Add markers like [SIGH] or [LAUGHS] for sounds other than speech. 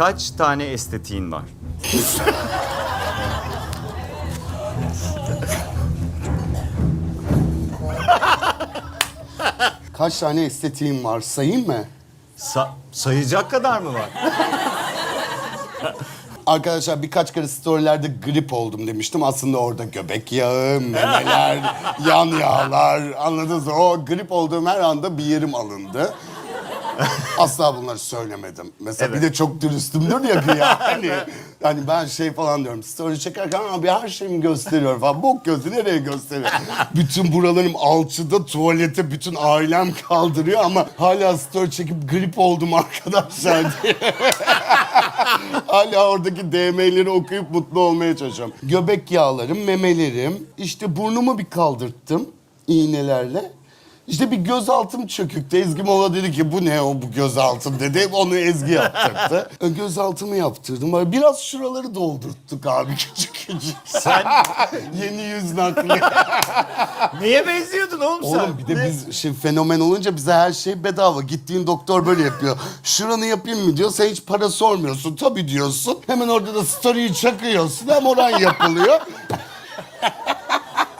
kaç tane estetiğin var? Kaç tane estetiğim var sayayım mı? Sa- sayacak kadar mı var? Arkadaşlar birkaç kere storylerde grip oldum demiştim. Aslında orada göbek yağı, memeler, yan yağlar anladınız mı? O grip olduğum her anda bir yerim alındı. [LAUGHS] Asla bunları söylemedim. Mesela bir de çok dürüstümdür ya güya. [LAUGHS] Hani, hani ben şey falan diyorum. Story çekerken abi her şeyimi gösteriyor falan. Bok gözü nereye gösteriyor? [LAUGHS] bütün buralarım alçıda tuvalete bütün ailem kaldırıyor ama hala story çekip grip oldum arkadaşlar diye. Hala oradaki DM'leri okuyup mutlu olmaya çalışıyorum. Göbek yağlarım, memelerim. işte burnumu bir kaldırttım iğnelerle. İşte bir gözaltım çöküktü. Ezgi Mola dedi ki bu ne o bu gözaltım dedi. Onu Ezgi yaptırdı. [LAUGHS] E, gözaltımı yaptırdım. Biraz şuraları doldurttuk abi [LAUGHS] küçük küçük. Sen [LAUGHS] Yeni yüz nakli. neye benziyordun oğlum, sen? Oğlum bir de Ne? biz şimdi fenomen olunca bize her şey bedava. Gittiğin doktor böyle yapıyor. Şuranı yapayım mı diyor. Sen hiç para sormuyorsun. Tabii diyorsun. Hemen orada da story'yi çakıyorsun. Hem oran yapılıyor.